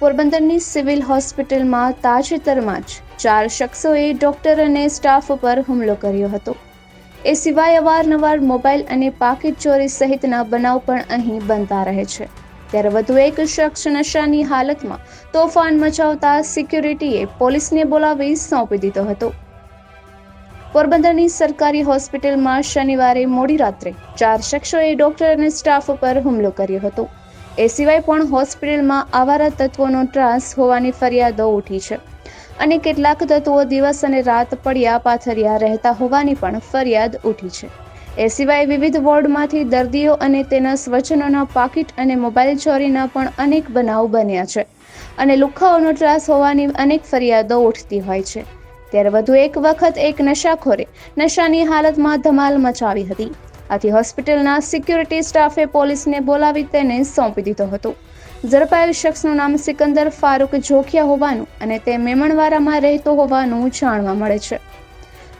પોરબંદરની સિવિલ હોસ્પિટલમાં તાજેતરમાં જ ચાર શખ્સોએ ડોક્ટર અને સ્ટાફ પર હુમલો કર્યો હતો. એ સિવાય અવારનવાર મોબાઈલ અને પાકીટ ચોરી સહિતના બનાવ પણ અહીં બનતા રહે છે. ત્યારે વધુ એક શખ્સ નશાની હાલતમાં તોફાન મચાવતા સિક્યુરિટીએ પોલીસને બોલાવી સોંપી દીધો હતો. પોરબંદરની સરકારી હોસ્પિટલમાં શનિવારે મોડી રાત્રે ચાર શખ્સોએ ડોક્ટર અને સ્ટાફ પર હુમલો કર્યો હતો. એ સિવાય પણ હોસ્પિટલમાં આવારા તત્વોનો ત્રાસ હોવાની ફરિયાદો ઉઠી છે. અને કેટલાક તત્વો દિવસ અને રાત પડ્યા પાથર્યા રહેતા હોવાની પણ ફરિયાદ ઉઠી છે. એ સિવાય વિવિધ વોર્ડમાંથી દર્દીઓ અને તેના સ્વજનોના પાકીટ અને મોબાઈલ ચોરીના પણ અનેક બનાવ બન્યા છે. અને લુખ્ખાઓનો ત્રાસ હોવાની અનેક ફરિયાદો ઉઠતી હોય છે. ત્યારે વધુ એક વખત એક નશાખોરે નશાની હાલતમાં ધમાલ મચાવી હતી. આથી હોસ્પિટલના સિક્યુરિટી સ્ટાફે પોલીસને બોલાવી તેને સોંપી દીધો હતો. ઝડપાયેલ શખ્સનું નામ સિકંદર ફારૂક જોખિયા હોવાનું અને તે મેમણવારામાં રહેતો હોવાનું જાણવા મળે છે.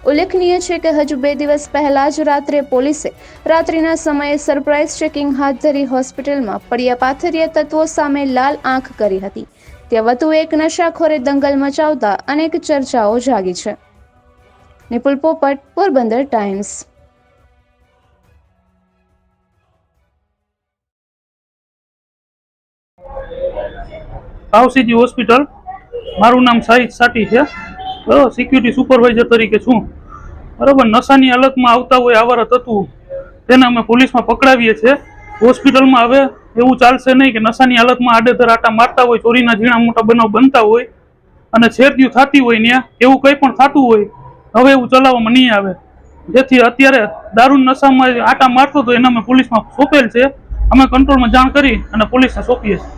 ઉલ્લેખનીય છે કે હજુ બે દિવસ પહેલા જ રાત્રે પોલીસે રાત્રિના સમયે સરપ્રાઇઝ ચેકિંગ હાથ ધરી હોસ્પિટલમાં પડ્યા પાથરીય તત્વો સામે લાલ આંખ કરી હતી. ત્યાં વધુ એક નશાખોરે દંગલ મચાવતા અનેક ચર્ચાઓ જાગી છે. નિપુલ પોપટ પોરબંદર ટાઈમ્સ. સાવસીજી હોસ્પિટલ. મારું નામ સાહિદ સાટી છે. બરાબર સિક્યુરિટી સુપરવાઇઝર તરીકે છું. બરાબર, નશાની હાલતમાં આવતા હોય આવારા થતું તેને અમે પોલીસમાં પકડાવીએ છીએ. હોસ્પિટલમાં હવે એવું ચાલશે નહીં કે નશાની હાલતમાં આડેધર આટા મારતા હોય, ચોરીના ઝીણા મોટા બનાવ બનતા હોય અને છેરદ્યું થતી હોય ત્યાં એવું કંઈ પણ થતું હોય, હવે એવું ચલાવવામાં નહીં આવે. જેથી અત્યારે દારૂ નશામાં આટા મારતો તો એને અમે પોલીસમાં સોંપેલ છે. અમે કંટ્રોલમાં જાણ કરી અને પોલીસને સોંપીએ છીએ.